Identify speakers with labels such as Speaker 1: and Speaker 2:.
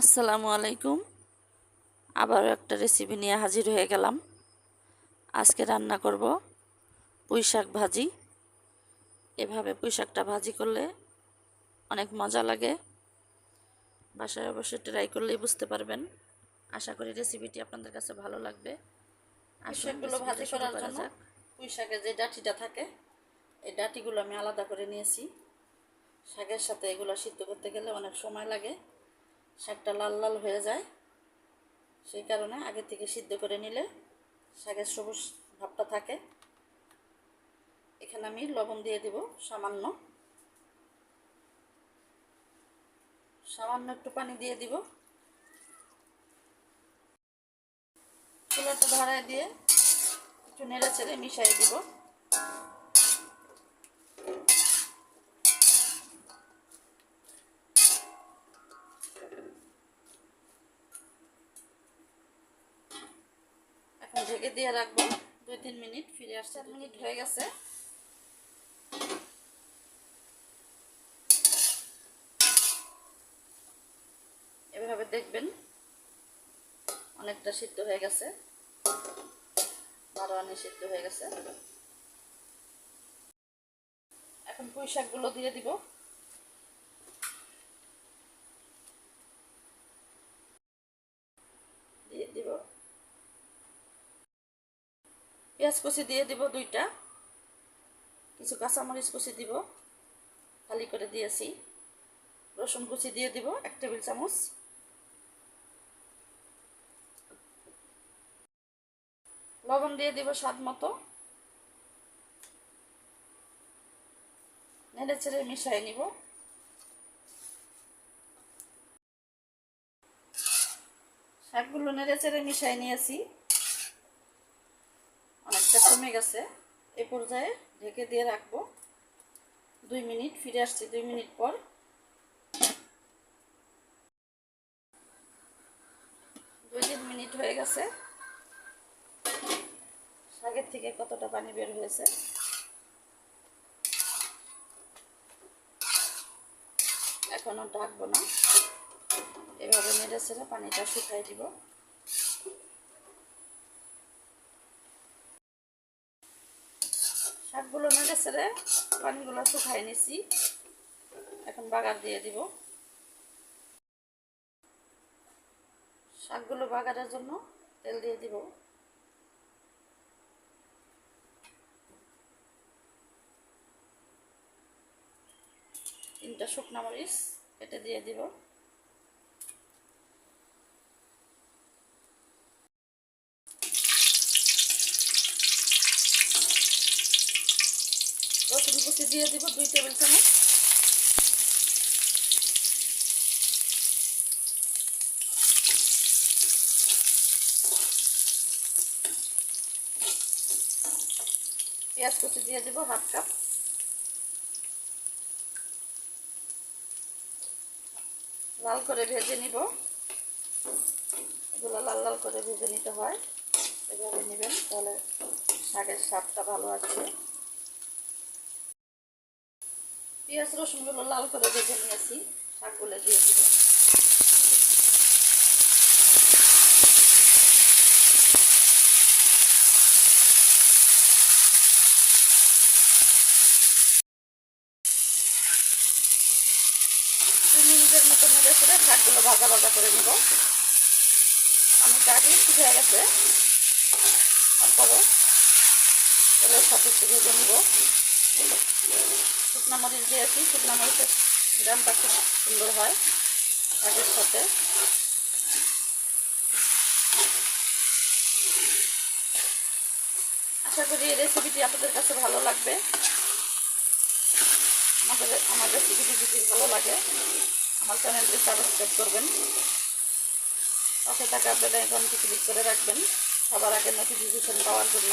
Speaker 1: আসসালামু আলাইকুম। আবারও একটা রেসিপি নিয়ে হাজির হয়ে গেলাম। আজকে রান্না করব পুঁই শাক ভাজি। এভাবে পুঁই শাকটা ভাজি করলে অনেক মজা লাগে। বাসায় অবশ্যই ট্রাই করলেই বুঝতে পারবেন। আশা করি রেসিপিটি আপনাদের কাছে ভালো লাগবে। আর শাকগুলো ভাজি করার জন্য পুঁই শাকের যে ডাঁটিটা থাকে এই ডাঁটিগুলো আমি আলাদা করে নিয়েছি। শাকের সাথে এগুলো সিদ্ধ করতে গেলে অনেক সময় লাগে। শাকটা লাল লাল হয়ে যায়, সেই কারণে আগে থেকে সিদ্ধ করে নিলে শাকের সবুজ ভাবটা থাকে। এখানে আমি লবণ দিয়ে দিব সামান্য। সামান্য একটু পানি দিয়ে দিব। চুলাটা ধরায় দিয়ে একটু নেড়ে চেড়ে মিশিয়ে দিব। এখন ঢেকে দিয়ে রাখব। দুই, তিন মিনিট ফিরে আসছে। মিনিট হয়ে গেছে। এভাবে দেখবেন অনেকটা সিদ্ধ হয়ে গেছে। বারো আনি সিদ্ধ হয়ে গেছে। এখন পুঁই শাকগুলো দিয়ে দিব দিয়ে দিব পেঁয়াজ কুচি দিয়ে দিব দুইটা। কিছু কাঁচামরিচ কুচি দিব, খালি করে দিয়েছি। রসুন কুচি দিয়ে দিব এক টেবিল চামচ। লবণ দিয়ে দিব স্বাদ মতো। নেড়ে চেড়ে মিশিয়ে নিব। শাকগুলো নেড়ে চেড়ে মিশিয়ে নিয়েছি। অনেকটা কমে গেছে। এ পর্যায়ে ঢেকে দিয়ে রাখব। দুই মিনিট ফিরে আসছি, দুই মিনিট পর। দুই তিন মিনিট হয়ে গেছে। শাকের থেকে কতটা পানি বের হয়েছে? এখনও ডাকবো না। এভাবে নেড়ে ছেড়ে পানিটা শুকাই দিব। শাকগুলো নেড়ে ছেড়ে পানিগুলো শুকাই নিছি। এখন বাগার দিয়ে দিব। শাকগুলো বাগারের জন্য তেল দিয়ে দিব। তিনটা শুকনা মরিচ কেটে দিয়ে দিব। রসুন কুচি দিয়ে দিব দুই টেবিল চামচ। পেঁয়াজ কুচি দিয়ে দিব হাফ কাপ। লাল করে ভেজে নিব। এগুলো লাল লাল করে ভেজে নিতে হয়। এভাবে নেবেন, তাহলে শাকের স্বাদটা ভালো আসবে। পেঁয়াজ রসুনগুলো লাল করে ভেজে নিয়েছি, শাকগুলো দিয়ে দিব। মিনিটের মতো নেড়ে ফেলে শাকগুলো ভাজা ভাজা করে নিব। আমি আগেই ঠিক হয়ে গেছে তারপরে তেলের সাথে ভেজে নিব। শুকনো মরিচ দিয়েছি, শুকনো মরিচের দামটা খুব সুন্দর হয়, শাকের সাথে। আশা করি এই রেসিপিটি আপনাদের কাছে ভালো লাগবে। আমাদের আমার রেসিপিটি যদি ভালো লাগে, আমার চ্যানেলটি সাবস্ক্রাইব করবেন। পাশে থাকা বেল আইকনটি ক্লিক করে রাখবেন, সবার আগে নোটিফিকেশন পাওয়ার জন্য।